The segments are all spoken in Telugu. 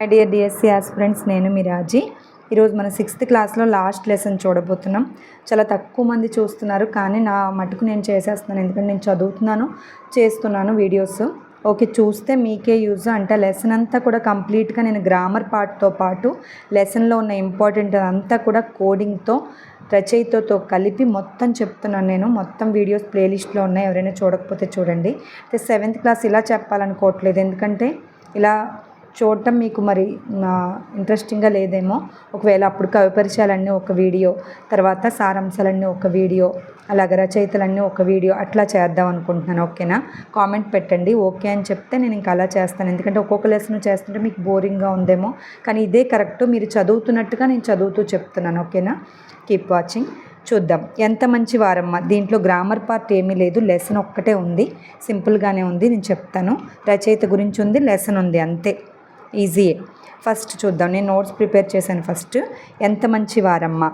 మై డియర్ డిఎస్సి ఆస్పిరెంట్స్ నేను మీ రాజీ. ఈరోజు మన సిక్స్త్ క్లాస్లో లాస్ట్ లెసన్ చూడబోతున్నాం. చాలా తక్కువ మంది చూస్తున్నారు కానీ నా మటుకు నేను చేసేస్తున్నాను. ఎందుకంటే నేను చదువుతున్నాను చేస్తున్నాను వీడియోస్. ఓకే చూస్తే మీకే యూజ్. అంటే లెసన్ అంతా కూడా కంప్లీట్గా నేను గ్రామర్ పార్ట్తో పాటు లెసన్లో ఉన్న ఇంపార్టెంట్ అంతా కూడా కోడింగ్తో రచయితతో కలిపి మొత్తం చెప్తున్నాను నేను. మొత్తం వీడియోస్ ప్లేలిస్ట్లో ఉన్నాయి ఎవరైనా చూడకపోతే చూడండి. అయితే సెవెంత్ క్లాస్ ఇలా చెప్పాలనుకోవట్లేదు. ఎందుకంటే ఇలా చూడటం మీకు మరి ఇంట్రెస్టింగ్గా లేదేమో. ఒకవేళ అప్పుడు కవి పరిచయాలన్నీ ఒక వీడియో తర్వాత సారాంశాలన్నీ ఒక వీడియో అలాగే రచయితలన్నీ ఒక వీడియో అట్లా చేద్దాం అనుకుంటున్నాను ఓకేనా? కామెంట్ పెట్టండి ఓకే అని చెప్తే నేను ఇంకా అలా చేస్తాను. ఎందుకంటే ఒక్కొక్క లెసన్ చేస్తుంటే మీకు బోరింగ్గా ఉందేమో. కానీ ఇదే కరెక్ట్ మీరు చదువుతున్నట్టుగా నేను చదువుతూ చెప్తున్నాను ఓకేనా? కీప్ వాచింగ్ చూద్దాం. ఎంత మంచి వారమ్మ. దీంట్లో గ్రామర్ పార్ట్ ఏమీ లేదు. లెసన్ ఒక్కటే ఉంది. సింపుల్గానే ఉంది. నేను చెప్తాను. రచయిత గురించి ఉంది. లెసన్ ఉంది అంతే. ఈజీయే ఫస్ట్ చూద్దాం. నేను నోట్స్ ప్రిపేర్ చేశాను ఫస్ట్. ఎంత మంచి వారమ్మ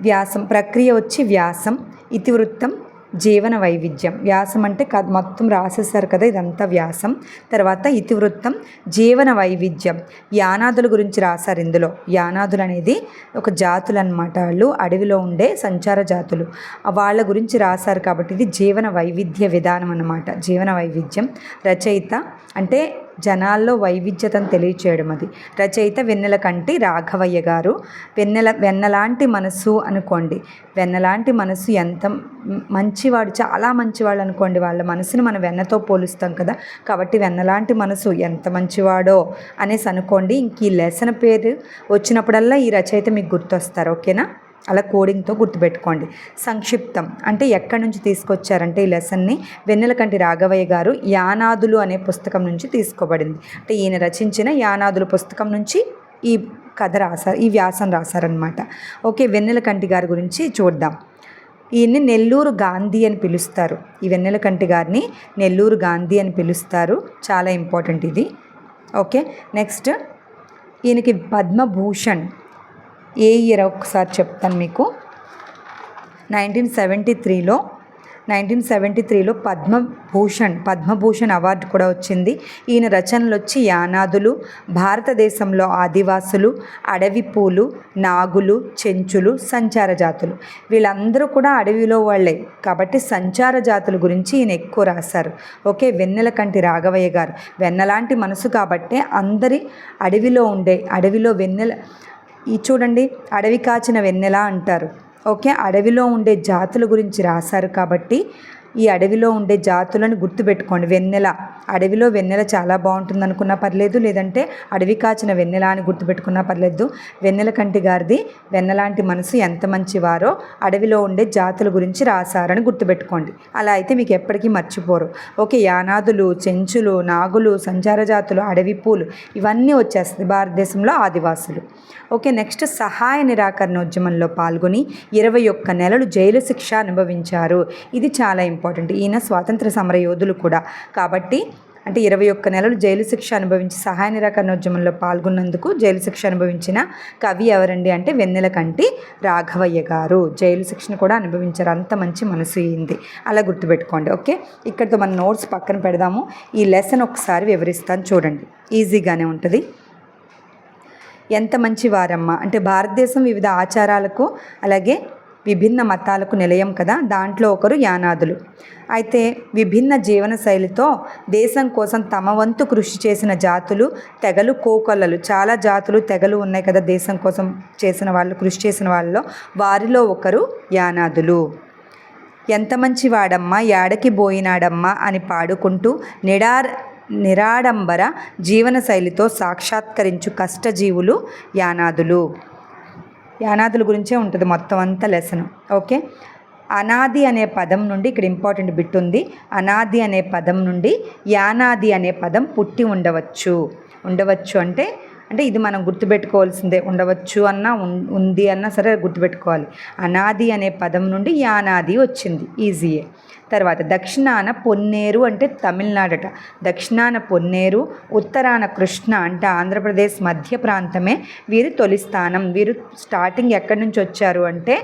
వ్యాసం ప్రక్రియ వచ్చి వ్యాసం ఇతివృత్తం జీవన వైవిధ్యం. వ్యాసం అంటే కథ మొత్తం రాసేసారు కదా ఇదంతా వ్యాసం. తర్వాత ఇతివృత్తం జీవన వైవిధ్యం. యానాదుల గురించి రాశారు ఇందులో. యానాదులు అనేది ఒక జాతులు అనమాట వాళ్ళు. అడవిలో ఉండే సంచార జాతులు. వాళ్ళ గురించి రాశారు కాబట్టి ఇది జీవన వైవిధ్య విధానం అనమాట జీవన వైవిధ్యం రచయిత అంటే జనాల్లో వైవిధ్యతను తెలియచేయడం అది. రచయిత వెన్నెల కంటి రాఘవయ్య గారు వెన్నెల వెన్నలాంటి మనసు అనుకోండి. వెన్నలాంటి మనసు ఎంత మంచివాడు చాలా మంచివాడు అనుకోండి. వాళ్ళ మనసుని మనం వెన్నతో పోలుస్తాం కదా. కాబట్టి వెన్నలాంటి మనసు ఎంత మంచివాడో అనేసి అనుకోండి. ఇంక ఈ లెసన్ పేరు వచ్చినప్పుడల్లా ఈ రచయిత మీకు గుర్తొస్తారు. ఓకేనా? అలా కోడింగ్తో గుర్తుపెట్టుకోండి. సంక్షిప్తం. అంటే ఎక్కడి నుంచి తీసుకొచ్చారంటే ఈ లెసన్ని వెన్నెలకంటి రాఘవయ్య గారు యానాదులు అనే పుస్తకం నుంచి తీసుకోబడింది. అంటే ఈయన రచించిన యానాదులు పుస్తకం నుంచి ఈ కథ రాశారు ఈ వ్యాసం రాశారనమాట ఓకే వెన్నెలకంటి గారి గురించి చూద్దాం. ఈయన్ని నెల్లూరు గాంధీ అని పిలుస్తారు. ఈ వెన్నెలకంటి గారిని నెల్లూరు గాంధీ అని పిలుస్తారు. చాలా ఇంపార్టెంట్ ఇది. ఓకే నెక్స్ట్ ఈయనకి పద్మభూషణ్ ఏ ఇయర్ ఒకసారి చెప్తాను మీకు. నైన్టీన్ సెవెంటీ త్రీలో నైన్టీన్ సెవెంటీ త్రీలో పద్మభూషణ్ పద్మభూషణ్ అవార్డు కూడా వచ్చింది. ఈయన రచనలు వచ్చి యానాదులు భారతదేశంలో ఆదివాసులు అడవి పూలు నాగులు చెంచులు సంచార జాతులు. వీళ్ళందరూ కూడా అడవిలో వాళ్ళే. కాబట్టి సంచార జాతుల గురించి ఈయన ఎక్కువ రాశారు. ఓకే వెన్నెల కంటి రాఘవయ్య గారు. వెన్నలాంటి మనసు కాబట్టే అందరి అడవిలో ఉండే అడవిలో వెన్నెల ఈ చూడండి అడవి కాచిన వెన్నెల అంటారు. ఓకే అడవిలో ఉండే జాతుల గురించి రాశారు కాబట్టి ఈ అడవిలో ఉండే జాతులను గుర్తుపెట్టుకోండి. వెన్నెల అడవిలో వెన్నెల చాలా బాగుంటుంది అనుకున్నా పర్లేదు లేదంటే అడవి కాచిన వెన్నెల అని గుర్తుపెట్టుకున్నా పర్లేదు. వెన్నెల కంటి గారిది వెన్నలాంటి మనసు ఎంత మంచివారో అడవిలో ఉండే జాతుల గురించి రాశారని గుర్తుపెట్టుకోండి. అలా అయితే మీకు ఎప్పటికీ మర్చిపోరు. ఓకే యానాదులు చెంచులు నాగులు సంచార జాతులు అడవి పూలు ఇవన్నీ వచ్చేస్తుంది భారతదేశంలో ఆదివాసులు. ఓకే నెక్స్ట్ సహాయ నిరాకరణ ఉద్యమంలో పాల్గొని ఇరవై ఒక్క నెలలు జైలు శిక్ష అనుభవించారు. ఇది చాలా ఇంపార్టెంట్. ఈయన స్వాతంత్ర సమర యోధులు కూడా. కాబట్టి అంటే ఇరవై ఒక్క నెలలు జైలు శిక్ష అనుభవించి సహాయ నిరాకరణోద్యమంలో పాల్గొన్నందుకు జైలు శిక్ష అనుభవించిన కవి ఎవరండి అంటే వెన్నెల కంటి రాఘవయ్య గారు. జైలు శిక్షను కూడా అనుభవించారు. అంత మంచి మనసు అయింది. అలా గుర్తుపెట్టుకోండి ఓకే? ఇక్కడితో మన నోట్స్ పక్కన పెడదాము. ఈ లెసన్ ఒకసారి వివరిస్తాను చూడండి. ఈజీగానే ఉంటుంది. ఎంత మంచి వారమ్మ అంటే భారతదేశం వివిధ ఆచారాలకు అలాగే విభిన్న మతాలకు నిలయం కదా? దాంట్లో ఒకరు యానాదులు. అయితే విభిన్న జీవన శైలితో దేశం కోసం తమ వంతు కృషి చేసిన జాతులు తెగలు కోకొల్లలు. చాలా జాతులు తెగలు ఉన్నాయి కదా దేశం కోసం చేసిన వాళ్ళు కృషి చేసిన వాళ్ళలో. వారిలో ఒకరు యానాదులు. ఎంత మంచి వాడమ్మా యాడకి పోయినాడమ్మా అని పాడుకుంటూ నిడార్ నిరాడంబర జీవనశైలితో సాక్షాత్కరించు కష్టజీవులు యానాదులు. యానాదుల గురించే ఉంటుంది మొత్తం అంతా లెసన్ ఓకే అనాది అనే పదం నుండి ఇక్కడ ఇంపార్టెంట్ బిట్ ఉంది. అనాది అనే పదం నుండి యానాది అనే పదం పుట్టి ఉండవచ్చు. ఉండవచ్చు అంటే అంటే ఇది మనం గుర్తుపెట్టుకోవాల్సిందే ఉండవచ్చు అన్నా ఉంది అన్నా సరే గుర్తుపెట్టుకోవాలి. అనాది అనే పదం నుండి యానాది వచ్చింది ఈజీయే. తర్వాత దక్షిణాన పొన్నేరు అంటే తమిళనాడట. దక్షిణాన పొన్నేరు ఉత్తరాన కృష్ణ అంటే ఆంధ్రప్రదేశ్ మధ్య ప్రాంతమే. వీరి తొలి స్థానం. వీరు స్టార్టింగ్ ఎక్కడి నుంచి వచ్చారు అంటే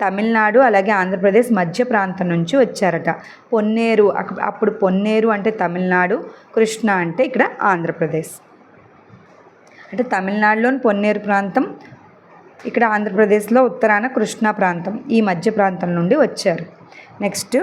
తమిళనాడు అలాగే ఆంధ్రప్రదేశ్ మధ్య ప్రాంతం నుంచి వచ్చారట. పొన్నేరు అప్పుడు పొన్నేరు అంటే తమిళనాడు కృష్ణ అంటే ఇక్కడ ఆంధ్రప్రదేశ్. అంటే తమిళనాడులోని పొన్నేరు ప్రాంతం ఇక్కడ ఆంధ్రప్రదేశ్లో ఉత్తరాన కృష్ణా ప్రాంతం ఈ మధ్య ప్రాంతం నుండి వచ్చారు. నెక్స్ట్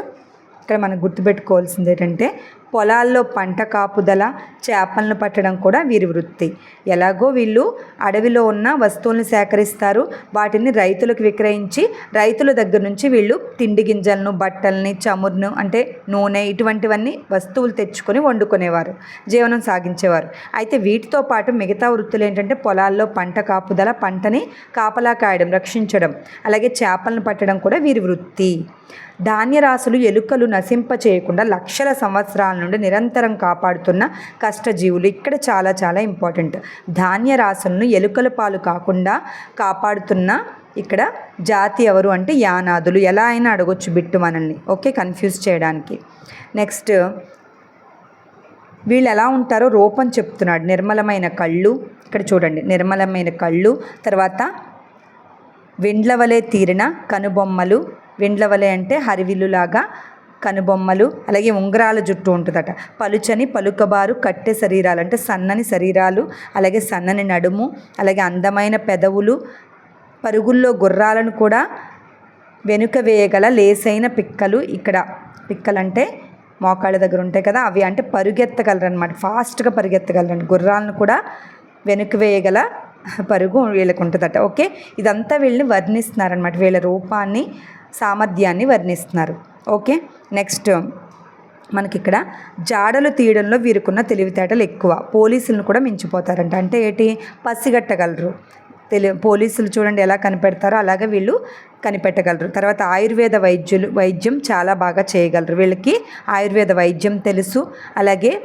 ఇక్కడ మనం గుర్తుపెట్టుకోవాల్సింది ఏంటంటే పొలాల్లో పంట కాపుదల చేపలను పట్టడం కూడా వీరి వృత్తి. ఎలాగో వీళ్ళు అడవిలో ఉన్న వస్తువులను సేకరిస్తారు వాటిని రైతులకు విక్రయించి రైతుల దగ్గర నుంచి వీళ్ళు తిండి గింజలను బట్టల్ని చమురును అంటే నూనె ఇటువంటివన్నీ వస్తువులు తెచ్చుకొని వండుకునేవారు జీవనం సాగించేవారు. అయితే వీటితో పాటు మిగతా వృత్తులు ఏంటంటే పొలాల్లో పంట కాపుదల పంటని కాపలా కాయడం రక్షించడం అలాగే చేపలను పట్టడం కూడా వీరి వృత్తి. ధాన్యరాశులు ఎలుకలు నశింప చేయకుండా లక్షల సంవత్సరాల నుండి నిరంతరం కాపాడుతున్న కష్టజీవులు. ఇక్కడ చాలా చాలా ఇంపార్టెంట్. ధాన్యరాశులను ఎలుకల పాలు కాకుండా కాపాడుతున్న ఇక్కడ జాతి ఎవరు అంటే యానాదులు. ఎలా అయినా అడగొచ్చు బిట్టు మనల్ని. ఓకే కన్ఫ్యూజ్ చేయడానికి. నెక్స్ట్ వీళ్ళు ఎలా ఉంటారో రూపం చెప్తున్నాడు. నిర్మలమైన కళ్ళు. ఇక్కడ చూడండి. నిర్మలమైన కళ్ళు. తర్వాత వెండ్లవలే తీరిన కనుబొమ్మలు. వెండ్లవలే అంటే హరివిల్లులాగా కనుబొమ్మలు. అలాగే ఉంగరాల జుట్టు ఉంటుందట. పలుచని పలుకబారు కట్టె శరీరాలు అంటే సన్నని శరీరాలు అలాగే సన్నని నడుము అలాగే అందమైన పెదవులు. పరుగుల్లో గుర్రాలను కూడా వెనుక వేయగల లేసైన పిక్కలు ఇక్కడ. పిక్కలంటే మోకాళ్ళ దగ్గర ఉంటాయి కదా అవి అంటే పరుగెత్తగలరు అనమాట ఫాస్ట్గా పరిగెత్తగలరు గుర్రాలను కూడా వెనుక వేయగల పరుగు వీళ్ళకు ఉంటుందట ఓకే? ఇదంతా వీళ్ళని వర్ణిస్తున్నారనమాట వీళ్ళ రూపాన్ని సామర్థ్యాన్ని వర్ణిస్తున్నారు. ఓకే? నెక్స్ట్ మనకి ఇక్కడ జాడలు తీయడంలో వీరుకున్న తెలివితేటలు ఎక్కువ. పోలీసులను కూడా మించిపోతారంట. అంటే ఏంటి? పసిగట్టగలరు. తెలి పోలీసులు చూడండి ఎలా కనిపెడతారో అలాగే వీళ్ళు కనిపెట్టగలరు. తర్వాత ఆయుర్వేద వైద్యులు వైద్యం చాలా బాగా చేయగలరు. వీళ్ళకి ఆయుర్వేద వైద్యం తెలుసు. అలాగే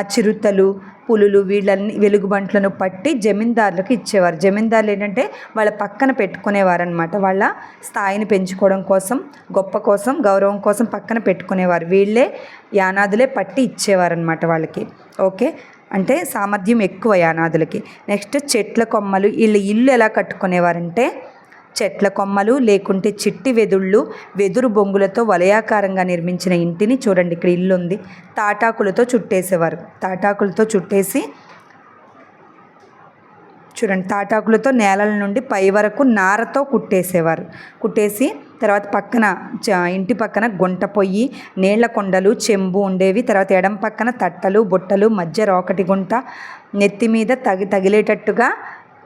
చిరుతలు పులులు వీళ్ళని వెలుగుబంట్లను పట్టి జమీందారులకు ఇచ్చేవారు. జమీందారులు ఏంటంటే వాళ్ళ పక్కన పెట్టుకునేవారనమాట వాళ్ళ స్థాయిని పెంచుకోవడం కోసం గొప్ప కోసం గౌరవం కోసం పక్కన పెట్టుకునేవారు. వీళ్ళే యానాదులే పట్టి ఇచ్చేవారనమాట వాళ్ళకి. ఓకే? అంటే సామర్థ్యం ఎక్కువ యానాదులకి. నెక్స్ట్ చెట్ల కొమ్మలు వీళ్ళ ఇల్లు ఎలా కట్టుకునేవారంటే చెట్ల కొమ్మలు లేకుంటే చిట్టి వెదుళ్ళు వెదురు బొంగులతో వలయాకారంగా నిర్మించిన ఇంటిని చూడండి ఇక్కడ ఇల్లు ఉంది తాటాకులతో చుట్టేసేవారు. తాటాకులతో చుట్టేసి చూడండి తాటాకులతో నేలల నుండి పై వరకు నారతో కుట్టేసేవారు. కుట్టేసి తర్వాత పక్కన ఇంటి పక్కన గుంట పొయ్యి నీళ్ళ కొండలు చెంబు ఉండేవి. తర్వాత ఎడం పక్కన తట్టలు బుట్టలు మధ్య రోకటి గుంట నెత్తి మీద తగి తగిలేటట్టుగా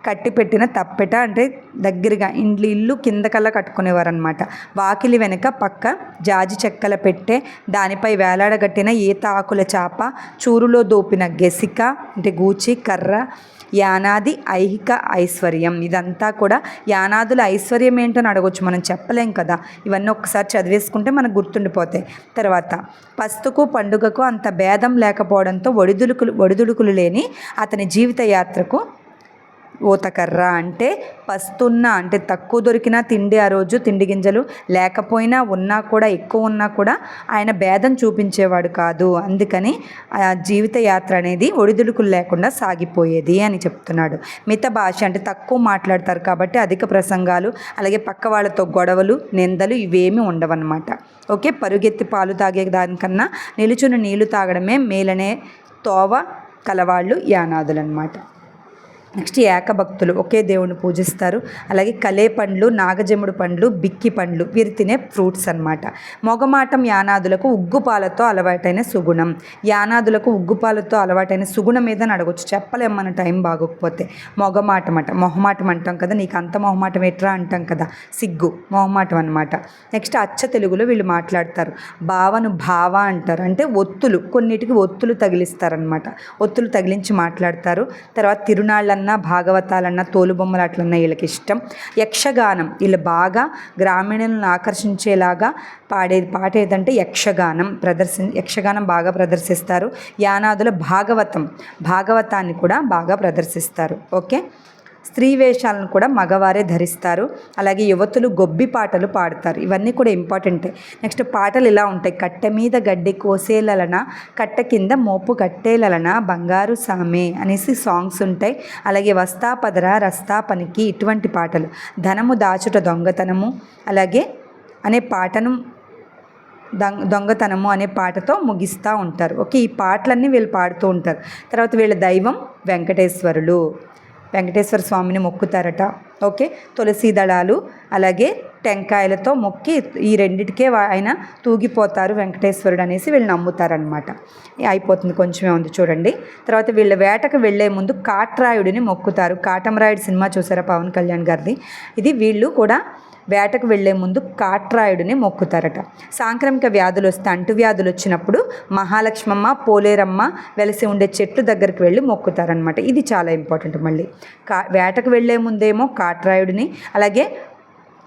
కట్టి పెట్టిన తప్పెట అంటే దగ్గరగా ఇండ్లు ఇల్లు కిందకల్లా కట్టుకునేవారు అనమాట వాకిలి వెనుక పక్క జాజి చెక్కల పెట్టే దానిపై వేలాడగట్టిన ఈత ఆకుల చాప చూరులో దోపిన గెసిక అంటే గూచి కర్ర యానాది ఐహిక ఐశ్వర్యం. ఇదంతా కూడా యానాదుల ఐశ్వర్యం ఏంటని అడగొచ్చు. మనం చెప్పలేం కదా. ఇవన్నీ ఒక్కసారి చదివేసుకుంటే మనకు గుర్తుండిపోతాయి. తర్వాత పస్తుకు పండుగకు అంత భేదం లేకపోవడంతో ఒడిదుడుకులు ఒడిదుడుకులు లేని అతని జీవిత యాత్రకు ఊతకర్ర అంటే పస్తున్న అంటే తక్కువ దొరికినా తిండి ఆ రోజు తిండి గింజలు లేకపోయినా ఉన్నా కూడా ఎక్కువ ఉన్నా కూడా ఆయన భేదం చూపించేవాడు కాదు. అందుకని ఆ జీవిత యాత్ర అనేది ఒడిదుడుకులు లేకుండా సాగిపోయేది అని చెప్తున్నాడు. మిత భాష అంటే తక్కువ మాట్లాడతారు కాబట్టి అధిక ప్రసంగాలు అలాగే పక్క వాళ్ళతో గొడవలు నిందలు ఇవేమీ ఉండవన్నమాట. ఓకే? పరుగెత్తి పాలు తాగే దానికన్నా నిలుచుని నీళ్ళు తాగడమే మేలనే తోవ కలవాళ్ళు యానాదులు అనమాట నెక్స్ట్ ఏకభక్తులు ఒకే దేవుని పూజిస్తారు. అలాగే కలే పండ్లు నాగజముడు పండ్లు బిక్కి పండ్లు వీరు తినే ఫ్రూట్స్ అనమాట మొగమాటం యానాదులకు ఉగ్గుపాలతో అలవాటైన సుగుణం. యానాదులకు ఉగ్గుపాలతో అలవాటైన సుగుణం మీద అడగొచ్చు. చెప్పలేమన్న టైం బాగోకపోతే. మొగమాటం అంట మొహమాటం అంటాం కదా నీకు అంత మొహమాటం ఎట్రా అంటాం కదా. సిగ్గు. మొహమాటం అనమాట నెక్స్ట్ అచ్చ తెలుగులో వీళ్ళు మాట్లాడతారు. భావను భావ అంటారు. అంటే ఒత్తులు. కొన్నిటికి ఒత్తులు తగిలిస్తారనమాట ఒత్తులు తగిలించి మాట్లాడతారు. తర్వాత తిరునాళ్ళన్న కథలన్నా భాగవతాలన్నా తోలుబొమ్మలు అట్లన్నా వీళ్ళకి ఇష్టం. యక్షగానం వీళ్ళు బాగా గ్రామీణులను ఆకర్షించేలాగా పాడేది పాట ఏదంటే యక్షగానం ప్రదర్శి యక్షగానం బాగా ప్రదర్శిస్తారు. యానాదుల భాగవతం భాగవతాన్ని కూడా బాగా ప్రదర్శిస్తారు. ఓకే? స్త్రీ వేషాలను కూడా మగవారే ధరిస్తారు. అలాగే యువతులు గొబ్బి పాటలు పాడతారు. ఇవన్నీ కూడా ఇంపార్టెంటే. నెక్స్ట్ పాటలు ఇలా ఉంటాయి. కట్టె మీద గడ్డి కోసేలలన కట్ట కింద మోపు కట్టేలలన బంగారు సామే అనేసి సాంగ్స్ ఉంటాయి. అలాగే వస్తా పదరా రస్తా పనికి ఇటువంటి పాటలు. ధనము దాచుట దొంగతనము. అలాగే అనే పాటను దొంగతనము అనే పాటతో ముగిస్తూ ఉంటారు. ఓకే ఈ పాటలన్నీ వీళ్ళు పాడుతూ ఉంటారు. తర్వాత వీళ్ళ దైవం వెంకటేశ్వరులు. వెంకటేశ్వర స్వామిని మొక్కుతారట. ఓకే? తులసి దళాలు అలాగే టెంకాయలతో మొక్కి ఈ రెండిటికే ఆయన తూగిపోతారు వెంకటేశ్వరుడు అనేసి వీళ్ళు నమ్ముతారనమాట అయిపోతుంది కొంచెమే ఉంది చూడండి. తర్వాత వీళ్ళ వేటకు వెళ్ళే ముందు కాట్రాయుడిని మొక్కుతారు. కాటమరాయుడు సినిమా చూసారా పవన్ కళ్యాణ్ గారిది? ఇది వీళ్ళు కూడా వేటకు వెళ్ళే ముందు కాట్రాయుడిని మొక్కుతారట. సాంక్రమిక వ్యాధులు వస్తే అంటు వ్యాధులు వచ్చినప్పుడు మహాలక్ష్మమ్మ పోలేరమ్మ వెలసి ఉండే చెట్లు దగ్గరికి వెళ్ళి మొక్కుతారనమాట ఇది చాలా ఇంపార్టెంట్ మళ్ళీ. కా వేటకు వెళ్ళే ముందేమో కాట్రాయుడిని అలాగే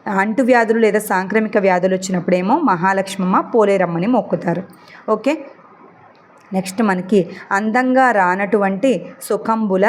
అంటువ్యాధులు లేదా సాంక్రమిక వ్యాధులు వచ్చినప్పుడేమో మహాలక్ష్మమ్మ పోలేరమ్మని మొక్కుతారు. ఓకే? నెక్స్ట్ మనకి అందంగా రానటువంటి సుఖంబుల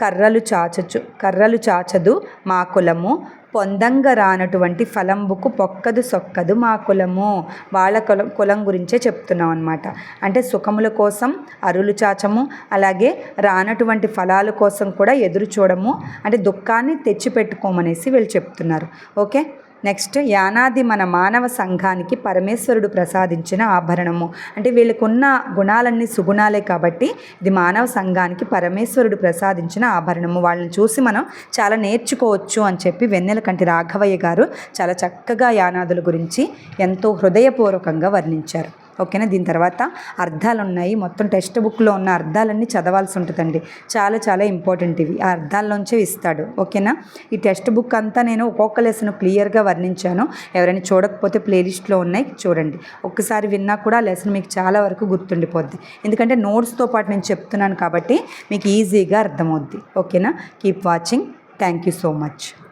కర్రలు చాచచ్చు కర్రలు చాచదు మా కులము పొందంగరానటువంటి ఫలంబుకు పొక్కదు సొక్కదు మా కులము. వాళ్ళ కులం కులం గురించే చెప్తున్నాం అనమాట అంటే సుఖముల కోసం అరులు చాచము అలాగే రానటువంటి ఫలాల కోసం కూడా ఎదురు చూడము అంటే దుఃఖాన్ని తెచ్చిపెట్టుకోమనేసి వీళ్ళు చెప్తున్నారు. ఓకే? నెక్స్ట్ యానాది మన మానవ సంఘానికి పరమేశ్వరుడు ప్రసాదించిన ఆభరణము. అంటే వీళ్ళకున్న గుణాలన్నీ సుగుణాలే కాబట్టి ఇది మానవ సంఘానికి పరమేశ్వరుడు ప్రసాదించిన ఆభరణము. వాళ్ళని చూసి మనం చాలా నేర్చుకోవచ్చు అని చెప్పి వెన్నెల కంటి రాఘవయ్య గారు చాలా చక్కగా యానాదుల గురించి ఎంతో హృదయపూర్వకంగా వర్ణించారు. ఓకేనా? దీని తర్వాత అర్థాలు ఉన్నాయి మొత్తం టెక్స్ట్ బుక్లో ఉన్న అర్థాలన్నీ చదవాల్సి ఉంటుందండి చాలా చాలా ఇంపార్టెంట్ ఇవి ఆ అర్థాల్లోంచే ఇస్తాడు. ఓకేనా? ఈ టెక్స్ట్ బుక్ అంతా నేను ఒక్కొక్క లెసన్ క్లియర్గా వర్ణించాను. ఎవరైనా చూడకపోతే ప్లేలిస్ట్లో ఉన్నాయి. చూడండి. ఒక్కసారి విన్నా కూడా ఆ లెసన్ మీకు చాలా వరకు గుర్తుండిపోద్ది. ఎందుకంటే నోట్స్తో పాటు నేను చెప్తున్నాను కాబట్టి మీకు ఈజీగా అర్థమవుద్ది. ఓకేనా? Keep watching. Thank you so much.